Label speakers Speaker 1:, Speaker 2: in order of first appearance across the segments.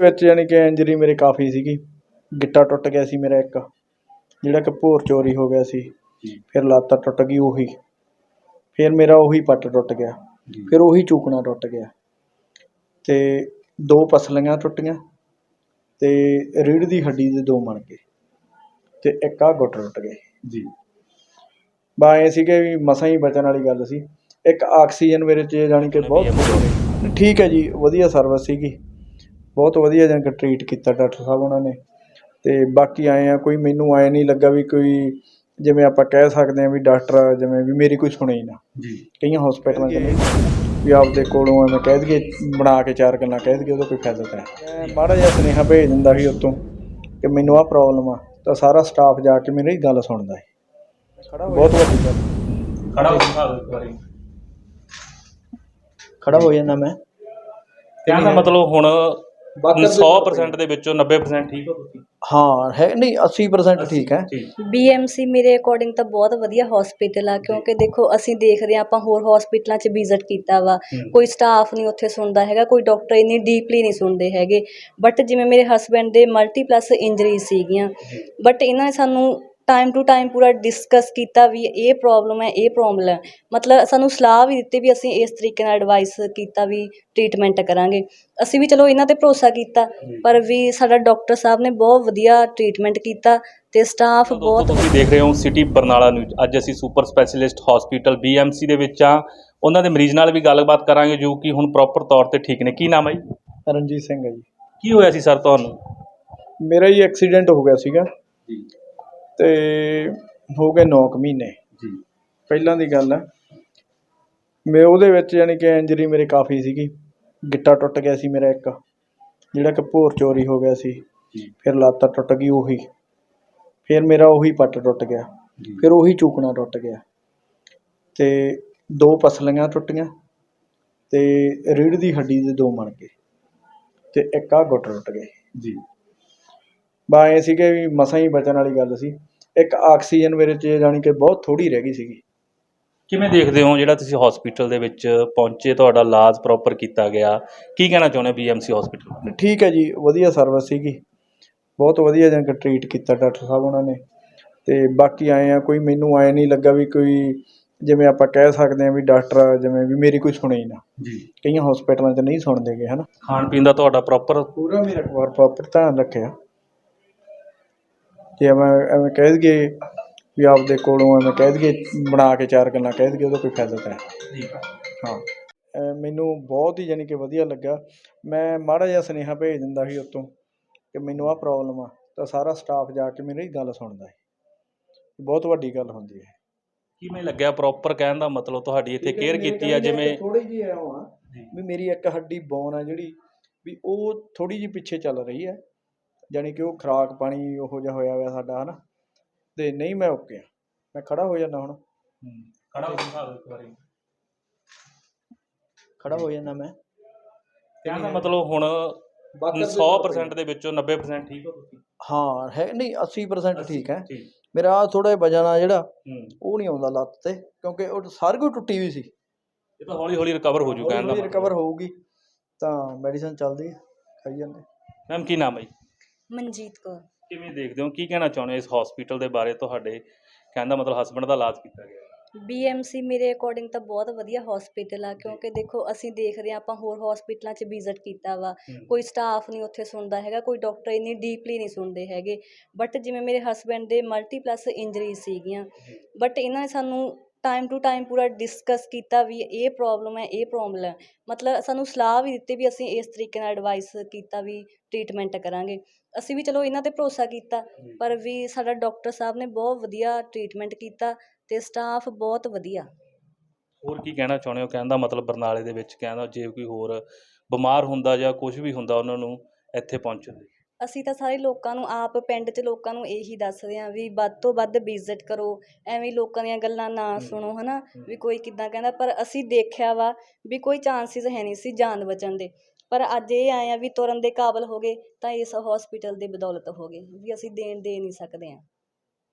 Speaker 1: ਵਿੱਚ ਯਾਨੀ ਕਿ ਇੰਜਰੀ ਮੇਰੇ ਕਾਫੀ ਸੀਗੀ। ਗਿੱਟਾ ਟੁੱਟ ਗਿਆ ਸੀ ਮੇਰਾ ਇੱਕ ਜਿਹੜਾ ਕਿ ਭੋਰ ਚੋਰੀ ਹੋ ਗਿਆ ਸੀ। ਫਿਰ ਲੱਤ ਟੁੱਟ ਗਈ ਉਹੀ। ਫਿਰ ਮੇਰਾ ਉਹੀ ਪੱਟ ਟੁੱਟ ਗਿਆ। ਫਿਰ ਉਹੀ ਚੂਕਣਾ ਟੁੱਟ ਗਿਆ। ਤੇ ਦੋ ਪਸਲੀਆਂ ਟੁੱਟੀਆਂ ਤੇ ਰੀੜ੍ਹ ਦੀ ਹੱਡੀ ਦੇ ਦੋ ਮਣ ਗਏ ਤੇ ਇੱਕ ਆ ਗੁੱਟ ਟੁੱਟ ਗਏ।
Speaker 2: ਜੀ।
Speaker 1: ਬਾ ਐਂ ਸੀਗੇ ਵੀ ਮਸਾਂ ਹੀ ਬਚਣ ਵਾਲੀ ਗੱਲ ਸੀ। ਇੱਕ ਆਕਸੀਜਨ ਮੇਰੇ 'ਚ ਜਾਣੀ ਕਿ ਬਹੁਤ ਠੀਕ ਹੈ ਜੀ ਵਧੀਆ ਸਰਵਿਸ ਸੀਗੀ। ਬਹੁਤ ਵਧੀਆ ਜਾਣੀ ਕਿ ਟਰੀਟ ਕੀਤਾ ਡਾਕਟਰ ਸਾਹਿਬ ਉਹਨਾਂ ਨੇ। ਤੇ ਬਾਕੀ ਆਏ ਆ ਕੋਈ ਮੈਨੂੰ ਆਏ ਨਹੀਂ ਲੱਗਾ ਵੀ ਕੋਈ ਜਿਵੇਂ ਆਪਾਂ ਕਹਿ ਸਕਦੇ ਆ ਵੀ ਡਾਕਟਰ ਜਿਵੇਂ ਵੀ ਮੇਰੀ ਕੋਈ ਸੁਣੇ ਹੀ ਨਾ।
Speaker 2: ਜੀ।
Speaker 1: ਕਈਆਂ ਹਸਪੀਟਲਾਂ 'ਚ ਨਹੀਂ ਵੀ ਆਪਦੇ ਕੋਲੋਂ ਐਵੇਂ ਕਹਿ ਦਈਏ ਬਣਾ ਕੇ ਚਾਰ ਗੱਲਾਂ ਕਹਿ ਦਈਏ ਉਹਦਾ ਕੋਈ ਫਾਇਦਾ ਤਾਂ ਹੈ ਮੈਂ ਮਾੜਾ ਜਿਹਾ ਸੁਨੇਹਾ ਭੇਜ ਦਿੰਦਾ ਸੀ ਉੱਤੋਂ ਕਿ ਮੈਨੂੰ ਆਹ ਪ੍ਰੋਬਲਮ ਆ ਤਾਂ ਸਾਰਾ ਸਟਾਫ ਜਾ ਕੇ ਮੇਰੀ ਗੱਲ ਸੁਣਦਾ ਹੈ ਬਹੁਤ ਵੱਡੀ ਗੱਲ।
Speaker 2: ਖੜਾ ਹੋ ਦਿਓ ਇੱਕ ਵਾਰੀ।
Speaker 1: ਖੜਾ ਹੋ ਜਾਂਦਾ ਮੈਂ।
Speaker 2: ਕਹਿਣ ਦਾ ਮਤਲਬ ਹੁਣ 100% ਦੇ ਵਿੱਚੋਂ 90% ਠੀਕ ਹੋ ਤੁਸੀਂ?
Speaker 1: ਹਾਂ ਹੈ ਨਹੀਂ 80% ਠੀਕ ਹੈ।
Speaker 2: ਠੀਕ।
Speaker 3: ਬੀਐਮਸੀ ਮੇਰੇ ਅਕੋਰਡਿੰਗ ਤਾਂ ਬਹੁਤ ਵਧੀਆ ਹਸਪੀਟਲ ਆ ਕਿਉਂਕਿ ਦੇਖੋ ਅਸੀਂ ਦੇਖਦੇ ਹਾਂ ਆਪਾਂ ਹੋਰ ਹਸਪੀਟਲਾਂ 'ਚ ਵਿਜ਼ਿਟ ਕੀਤਾ ਵਾ। ਕੋਈ ਸਟਾਫ ਨਹੀਂ ਉੱਥੇ ਸੁਣਦਾ ਹੈਗਾ ਕੋਈ ਡਾਕਟਰ ਇੰਨੀ ਡੀਪਲੀ ਨਹੀਂ ਸੁਣਦੇ ਹੈਗੇ। ਬਟ ਜਿਵੇਂ ਮੇਰੇ ਹਸਬੈਂਡ ਦੇ ਮਲਟੀਪਲਸ ਇੰਜਰੀ ਸੀਗੀਆਂ ਬਟ ਇਹਨਾਂ ਨੇ ਸਾਨੂੰ ਟਾਈਮ ਟੂ ਟਾਈਮ ਪੂਰਾ ਡਿਸਕਸ ਕੀਤਾ ਵੀ ਇਹ ਪ੍ਰੋਬਲਮ ਹੈ ਇਹ ਪ੍ਰੋਬਲਮ ਹੈ। ਮਤਲਬ ਸਾਨੂੰ ਸਲਾਹ ਵੀ ਦਿੱਤੀ ਵੀ ਅਸੀਂ ਇਸ ਤਰੀਕੇ ਨਾਲ ਐਡਵਾਈਸ ਕੀਤਾ ਵੀ ਟ੍ਰੀਟਮੈਂਟ ਕਰਾਂਗੇ। ਅਸੀਂ ਵੀ ਚਲੋ ਇਹਨਾਂ ਤੇ ਭਰੋਸਾ ਕੀਤਾ ਪਰ ਵੀ ਸਾਡਾ ਡਾਕਟਰ ਸਾਹਿਬ ਨੇ ਬਹੁਤ ਵਧੀਆ ਟ੍ਰੀਟਮੈਂਟ ਕੀਤਾ ਤੇ ਸਟਾਫ ਬਹੁਤ
Speaker 2: ਤੁਸੀਂ ਦੇਖ ਰਹੇ ਹੋ ਸਿਟੀ ਬਰਨਾਲਾ ਨਿਊਜ਼ ਅੱਜ ਅਸੀਂ ਸੁਪਰ ਸਪੈਸ਼ਲਿਸਟ ਹਸਪੀਟਲ ਬੀਐਮਸੀ ਦੇ ਵਿੱਚ ਆ ਉਹਨਾਂ ਦੇ ਮਰੀਜ਼ ਨਾਲ ਵੀ ਗੱਲਬਾਤ ਕਰਾਂਗੇ ਜੋ ਕਿ ਹੁਣ ਪ੍ਰੋਪਰ ਤੌਰ ਤੇ ਠੀਕ ਨੇ। ਕੀ ਨਾਮ ਹੈ ਜੀ?
Speaker 1: ਰਣਜੀਤ ਸਿੰਘ ਹੈ ਜੀ।
Speaker 2: ਕੀ ਹੋਇਆ ਸੀ ਸਰ ਤੁਹਾਨੂੰ?
Speaker 1: ਮੇਰਾ ਹੀ ਐਕਸੀਡੈਂਟ ਹੋ ਗਿਆ ਸੀਗਾ।
Speaker 2: ਜੀ।
Speaker 1: ਤੇ ਹੋ ਗਏ 9 ਮਹੀਨੇ।
Speaker 2: ਜੀ।
Speaker 1: ਪਹਿਲਾਂ ਦੀ ਗੱਲ ਹੈ ਮੈਂ ਉਹਦੇ ਵਿੱਚ ਯਾਨੀ ਕਿ ਇੰਜਰੀ ਮੇਰੇ ਕਾਫੀ ਸੀਗੀ। ਗਿੱਟਾ ਟੁੱਟ ਗਿਆ ਸੀ ਮੇਰਾ ਇੱਕ ਜਿਹੜਾ ਕਿ ਭੋਰ ਚੋਰੀ ਹੋ ਗਿਆ ਸੀ। ਫਿਰ ਲੱਤ ਟੁੱਟ ਗਈ ਉਹੀ। ਫਿਰ ਮੇਰਾ ਉਹੀ ਪੱਟ ਟੁੱਟ ਗਿਆ। ਫਿਰ ਉਹੀ ਚੂਕਣਾ ਟੁੱਟ ਗਿਆ। ਤੇ ਦੋ ਪਸਲੀਆਂ ਟੁੱਟੀਆਂ ਤੇ ਰੀੜ੍ਹ ਦੀ ਹੱਡੀ ਦੇ ਦੋ ਮਣ ਗਏ। ਤੇ ਇੱਕ ਆ ਗੁੱਟ ਟੁੱਟ ਗਏ।
Speaker 2: ਜੀ।
Speaker 1: ਬਾ ਐਂ ਸੀਗੇ ਵੀ ਮਸਾਂ ਹੀ ਬਚਣ ਵਾਲੀ ਗੱਲ ਸੀ। ਇੱਕ ਆਕਸੀਜਨ ਮੇਰੇ 'ਚ ਜਾਣੀ ਕਿ ਬਹੁਤ ਥੋੜੀ ਰਹਿ ਗਈ ਸੀਗੀ।
Speaker 2: ਕਿਵੇਂ ਦੇਖਦੇ ਹੋ ਜਿਹੜਾ ਤੁਸੀਂ ਹਸਪੀਟਲ ਦੇ ਵਿੱਚ ਪਹੁੰਚੇ ਤੁਹਾਡਾ ਇਲਾਜ ਪ੍ਰੋਪਰ ਕੀਤਾ ਗਿਆ? ਕੀ ਕਹਿਣਾ ਚਾਹੁੰਦੇ ਬੀਐਮਸੀ ਹਸਪੀਟਲ
Speaker 1: ਠੀਕ ਹੈ ਜੀ ਵਧੀਆ ਸਰਵਿਸ ਸੀਗੀ। ਬਹੁਤ ਵਧੀਆ ਜਾਣੀ ਕਿ ਟਰੀਟ ਕੀਤਾ ਡਾਕਟਰ ਸਾਹਿਬ ਉਹਨਾਂ ਨੇ। ਤੇ ਬਾਕੀ ਆਏ ਆ ਕੋਈ ਮੈਨੂੰ ਆਏ ਨਹੀਂ ਲੱਗਾ ਵੀ ਕੋਈ ਜਿਵੇਂ ਆਪਾਂ ਕਹਿ ਸਕਦੇ ਆ ਵੀ ਡਾਕਟਰ ਜਿਵੇਂ ਵੀ ਮੇਰੀ ਕੋਈ ਸੁਣੇ ਹੀ ਨਾ।
Speaker 2: ਜੀ।
Speaker 1: ਕਈਆਂ ਹਸਪੀਟਲਾਂ 'ਚ ਨਹੀਂ ਸੁਣਦੇਗੇ ਹਨਾ।
Speaker 2: ਖਾਣ ਪੀਣ ਦਾ ਤੁਹਾਡਾ ਪ੍ਰੋਪਰ
Speaker 1: ਪੂਰਾ ਮੇਰਾ ਵਾਰ ਪ੍ਰੋਪਰ ਧਿਆਨ ਰੱਖਿਆ। ਜੇ ਐਵੇਂ ਐਵੇਂ ਕਹਿ ਦਈਏ ਵੀ ਆਪਦੇ ਕੋਲੋਂ ਐਵੇਂ ਕਹਿ ਦਈਏ ਬਣਾ ਕੇ ਚਾਰ ਗੱਲਾਂ ਕਹਿ ਦਈਏ ਉਹਦਾ ਕੋਈ ਫਾਇਦਾ ਤਾਂ ਹੈ ਹਾਂ। ਮੈਨੂੰ ਬਹੁਤ ਹੀ ਯਾਨੀ ਕਿ ਵਧੀਆ ਲੱਗਾ। ਮੈਂ ਮਾੜਾ ਜਿਹਾ ਸੁਨੇਹਾ ਭੇਜ ਦਿੰਦਾ ਸੀ ਉੱਤੋਂ ਕਿ ਮੈਨੂੰ ਆਹ ਪ੍ਰੋਬਲਮ ਆ ਤਾਂ ਸਾਰਾ ਸਟਾਫ ਜਾ ਕੇ ਮੇਰੀ ਗੱਲ ਸੁਣਦਾ ਹੈ। ਬਹੁਤ ਵੱਡੀ ਗੱਲ ਹੁੰਦੀ ਹੈ।
Speaker 2: ਕਿਵੇਂ ਲੱਗਿਆ ਪ੍ਰੋਪਰ ਕਹਿਣ ਦਾ ਮਤਲਬ? ਤੁਹਾਡੀ ਇੱਥੇ ਕੇਅਰ ਕੀਤੀ ਆ ਜਿਵੇਂ
Speaker 1: ਥੋੜੀ ਜਿਹੀ ਐ ਆ ਵੀ ਮੇਰੀ ਇੱਕ ਹੱਡੀ ਬੋਨ ਆ ਜਿਹੜੀ ਵੀ ਉਹ ਥੋੜੀ ਜਿਹੀ ਪਿੱਛੇ ਚੱਲ ਰਹੀ ਹੈ। ਯਾਨੀ ਕਿ ਉਹ ਖਰਾਕ ਪਾਣੀ ਉਹੋ ਜਿਹਾ ਹੋਇਆ ਹੋਇਆ ਸਾਡਾ ਹਨਾ? ਤੇ ਨਹੀਂ ਮੈਂ ਓਕੇ ਆ ਮੈਂ ਖੜਾ ਹੋ ਜਾਂਦਾ ਹੁਣ।
Speaker 2: ਖੜਾ ਹੋ ਦਿਖਾ ਦਿਓ ਇੱਕ ਵਾਰੀ।
Speaker 1: ਖੜਾ ਹੋ ਜਾਂਦਾ ਮੈਂ।
Speaker 2: ਕਹਿਣ ਦਾ ਮਤਲਬ ਹੁਣ 100% ਦੇ ਵਿੱਚੋਂ 90% ਠੀਕ ਹੋ ਤੁਸੀਂ?
Speaker 1: ਹਾਂ ਹੈ ਨਹੀਂ 80% ਠੀਕ ਹੈ। ਮੇਰਾ ਆ ਥੋੜਾ ਜਿਹਾ ਵਜਨ ਆ ਜਿਹੜਾ ਉਹ ਨਹੀਂ ਆਉਂਦਾ ਲੱਤ ਤੇ ਕਿਉਂਕਿ ਉਹ ਸਾਰੀ ਕੋਈ ਟੁੱਟੀ ਹੋਈ ਸੀ।
Speaker 2: ਇਹ ਤਾਂ ਹੌਲੀ ਹੌਲੀ ਰਿਕਵਰ ਹੋ ਜੂ ਕਹਿਣ ਦਾ
Speaker 1: ਰਿਕਵਰ ਹੋਊਗੀ ਤਾਂ ਮੈਡੀਸਨ ਚੱਲਦੀ ਹੈ ਖਾਈ ਜਾਂਦੇ।
Speaker 2: ਮੈਮ ਕੀ ਨਾਮ ਹੈ ਜੀ?
Speaker 3: ਮਨਜੀਤ ਕੌਰ।
Speaker 2: ਕਿਵੇਂ ਦੇਖਦੇ ਹੋ? ਕੀ ਕਹਿਣਾ ਚਾਹੁੰਦੇ ਹੋ ਇਸ ਹਸਪੀਟਲ ਦੇ ਬਾਰੇ ਤੁਹਾਡੇ? ਕਹਿਣ ਦਾ ਮਤਲਬ ਹਸਬੰਡ ਦਾ ਇਲਾਜ ਕੀਤਾ ਗਿਆ।
Speaker 3: ਬੀਐਮਸੀ ਮੇਰੇ ਅਕੋਰਡਿੰਗ ਤਾਂ ਬਹੁਤ ਵਧੀਆ ਹਸਪੀਟਲ ਆ ਕਿਉਂਕਿ ਦੇਖੋ ਅਸੀਂ ਦੇਖਦੇ ਹਾਂ ਆਪਾਂ ਹੋਰ ਹਸਪੀਟਲਾਂ 'ਚ ਵਿਜ਼ਿਟ ਕੀਤਾ ਵਾ। ਕੋਈ ਸਟਾਫ ਨਹੀਂ ਉੱਥੇ ਸੁਣਦਾ ਹੈਗਾ ਕੋਈ ਡਾਕਟਰ ਇੰਨੀ ਡੀਪਲੀ ਨਹੀਂ ਸੁਣਦੇ ਹੈਗੇ। ਬਟ ਜਿਵੇਂ ਮੇਰੇ ਹਸਬੈਂਡ ਦੇ ਮਲਟੀਪਲਸ ਇੰਜਰੀ ਸੀਗੀਆਂ। ਬਟ ਇਹਨਾਂ ਨੇ ਸਾਨੂੰ ਟਾਈਮ ਟੂ ਟਾਈਮ ਪੂਰਾ ਡਿਸਕਸ ਕੀਤਾ ਵੀ ਇਹ ਪ੍ਰੋਬਲਮ ਹੈ, ਇਹ ਪ੍ਰੋਬਲਮ ਹੈ। ਮਤਲਬ ਸਾਨੂੰ ਸਲਾਹ ਵੀ ਦਿੱਤੀ ਵੀ ਅਸੀਂ ਇਸ ਤਰੀਕੇ ਨਾਲ ਐਡਵਾਈਸ ਕੀਤਾ ਵੀ ਟਰੀਟਮੈਂਟ ਕਰਾਂਗੇ। ਅਸੀਂ ਵੀ ਚਲੋ ਇਹਨਾਂ ਤੇ ਭਰੋਸਾ ਕੀਤਾ, ਪਰ ਵੀ ਸਾਡਾ ਡਾਕਟਰ ਸਾਹਿਬ ਨੇ ਬਹੁਤ ਵਧੀਆ ਟਰੀਟਮੈਂਟ ਕੀਤਾ ਅਤੇ ਸਟਾਫ ਬਹੁਤ ਵਧੀਆ।
Speaker 2: ਹੋਰ ਕੀ ਕਹਿਣਾ ਚਾਹੁੰਦੇ ਹੋ? ਕਹਿਣ ਦਾ ਮਤਲਬ ਬਰਨਾਲੇ ਦੇ ਵਿੱਚ ਕਹਿੰਦਾ ਜੇ ਕੋਈ ਹੋਰ ਬਿਮਾਰ ਹੁੰਦਾ ਜਾਂ ਕੁਝ ਵੀ ਹੁੰਦਾ ਉਹਨਾਂ ਨੂੰ ਇੱਥੇ ਪਹੁੰਚਣ ਲਈ।
Speaker 3: ਅਸੀਂ ਤਾਂ ਸਾਰੇ ਲੋਕਾਂ ਨੂੰ ਆਪ ਪਿੰਡ 'ਚ ਲੋਕਾਂ ਨੂੰ ਇਹੀ ਦੱਸਦੇ ਹਾਂ ਵੀ ਵੱਧ ਤੋਂ ਵੱਧ ਵਿਜ਼ਿਟ ਕਰੋ ਐਵੇਂ ਲੋਕਾਂ ਦੀਆਂ ਗੱਲਾਂ ਨਾ ਸੁਣੋ ਹਨਾ? ਵੀ ਕੋਈ ਕਿੱਦਾਂ ਕਹਿੰਦਾ ਪਰ ਅਸੀਂ ਦੇਖਿਆ ਵਾ ਵੀ ਕੋਈ ਚਾਂਸਿਸ ਹੈ ਨਹੀਂ ਸੀ ਜਾਨ ਬਚਣ ਦੇ। ਪਰ ਅੱਜ ਇਹ ਆਏ ਆ ਵੀ ਤੁਰਨ ਦੇ ਕਾਬਲ ਹੋ ਗਏ ਤਾਂ ਇਸ ਹਸਪੀਟਲ ਦੀ ਬਦੌਲਤ ਹੋ ਗਏ ਵੀ ਅਸੀਂ ਦੇਣ ਦੇ ਨਹੀਂ ਸਕਦੇ ਹਾਂ।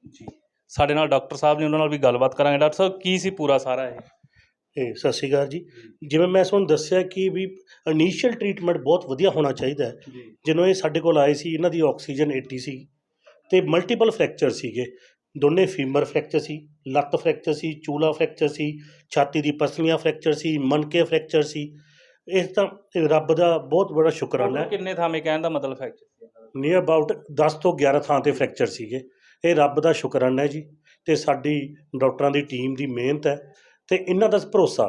Speaker 2: ਜੀ। ਸਾਡੇ ਨਾਲ ਡਾਕਟਰ ਸਾਹਿਬ ਨੇ ਉਹਨਾਂ ਨਾਲ ਵੀ ਗੱਲਬਾਤ ਕਰਾਂਗੇ। ਡਾਕਟਰ ਸਾਹਿਬ ਕੀ ਸੀ ਪੂਰਾ ਸਾਰਾ ਇਹ?
Speaker 4: ਇਹ ਸਤਿ ਸ਼੍ਰੀ ਅਕਾਲ ਜੀ। ਜਿਵੇਂ ਮੈਂ ਤੁਹਾਨੂੰ ਦੱਸਿਆ ਕਿ ਵੀ ਇਨੀਸ਼ੀਅਲ ਟ੍ਰੀਟਮੈਂਟ ਬਹੁਤ ਵਧੀਆ ਹੋਣਾ ਚਾਹੀਦਾ ਹੈ। ਜਦੋਂ ਇਹ ਸਾਡੇ ਕੋਲ ਆਏ ਸੀ ਇਹਨਾਂ ਦੀ ਆਕਸੀਜਨ 80 ਸੀ ਤੇ ਮਲਟੀਪਲ ਫ੍ਰੈਕਚਰ ਸੀਗੇ। ਦੋਨੇ ਫੀਮਰ ਫ੍ਰੈਕਚਰ ਸੀ ਲੱਤ ਫ੍ਰੈਕਚਰ ਸੀ ਚੂਲਾ ਫ੍ਰੈਕਚਰ ਸੀ ਛਾਤੀ ਦੀ ਪਸਲੀਆਂ ਫ੍ਰੈਕਚਰ ਸੀ ਮਣਕੇ ਫ੍ਰੈਕਚਰ ਸੀ। ਇਹ ਤਾਂ ਰੱਬ ਦਾ ਬਹੁਤ ਬੜਾ ਸ਼ੁਕਰਾਨਾ ਹੈ।
Speaker 2: ਕਿੰਨੇ ਥਾਵੇਂ ਕਹਿਣ ਦਾ ਮਤਲਬ ਫ੍ਰੈਕਚਰ ਸੀ
Speaker 4: ਨੀਅਰ ਅਬਾਊਟ 10 ਤੋਂ 11 ਥਾਂ ਤੇ ਫ੍ਰੈਕਚਰ ਸੀਗੇ। ਇਹ ਰੱਬ ਦਾ ਸ਼ੁਕਰਾਨਾ ਹੈ ਜੀ ਤੇ ਸਾਡੀ ਡਾਕਟਰਾਂ ਦੀ ਟੀਮ ਦੀ ਮਿਹਨਤ ਹੈ। ਤੇ ਇਹਨਾਂ ਦਾ ਭਰੋਸਾ।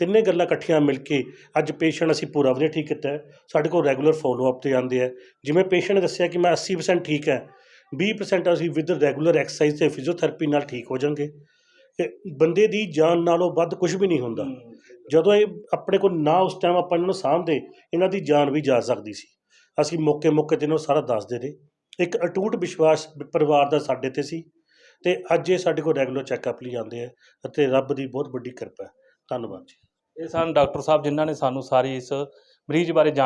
Speaker 4: ਤਿੰਨੇ ਗੱਲਾਂ ਇਕੱਠੀਆਂ ਮਿਲ ਕੇ ਅੱਜ ਪੇਸ਼ੈਂਟ ਅਸੀਂ ਪੂਰਾ ਵਧੀਆ ਠੀਕ ਕੀਤਾ ਹੈ। ਸਾਡੇ ਕੋਲ ਰੈਗੂਲਰ ਫੋਲੋ ਅਪ ਤੇ ਆਉਂਦੇ ਆ ਜਿਵੇਂ ਪੇਸ਼ੈਂਟ ਨੇ ਦੱਸਿਆ ਕਿ ਮੈਂ 80% ਠੀਕ ਹੈ। 20% ਅਸੀਂ ਵਿਦ ਰੈਗੂਲਰ ਐਕਸਰਸਾਈਜ਼ ਤੇ ਫਿਜ਼ੀਓਥੈਰੇਪੀ ਨਾਲ ਠੀਕ ਹੋ ਜਾਵਾਂਗੇ ਤੇ ਬੰਦੇ ਦੀ ਜਾਨ ਨਾਲੋਂ ਵੱਧ ਕੁਝ ਵੀ ਨਹੀਂ ਹੁੰਦਾ। ਜਦੋਂ ਇਹ ਆਪਣੇ ਕੋਲ ਨਾ ਉਸ ਟਾਈਮ ਆਪਾਂ ਇਹਨਾਂ ਨੂੰ ਸਾਂਭਦੇ ਇਹਨਾਂ ਦੀ ਜਾਨ ਵੀ ਜਾ ਸਕਦੀ ਸੀ। ਅਸੀਂ ਮੌਕੇ ਮੌਕੇ ਤੇ ਇਹਨਾਂ ਨੂੰ ਸਾਰਾ ਦੱਸਦੇ ਰਹੇ। ਇੱਕ ਅਟੂਟ ਵਿਸ਼ਵਾਸ ਪਰਿਵਾਰ ਦਾ ਸਾਡੇ ਤੇ ਸੀ। ਤੇ ਅੱਜ ਇਹ ਸਾਡੇ ਕੋਲ ਰੈਗੂਲਰ ਚੈੱਕਅਪ ਲਈ ਆਉਂਦੇ ਆ ਅਤੇ ਰੱਬ ਦੀ ਬਹੁਤ ਵੱਡੀ ਕਿਰਪਾ ਹੈ। ਧੰਨਵਾਦ ਜੀ।
Speaker 2: ਇਹ ਸਨ ਡਾਕਟਰ ਸਾਹਿਬ ਜਿਨ੍ਹਾਂ ਨੇ ਸਾਨੂੰ ਸਾਰੀ ਇਸ ਮਰੀਜ਼ ਬਾਰੇ ਜਾਣ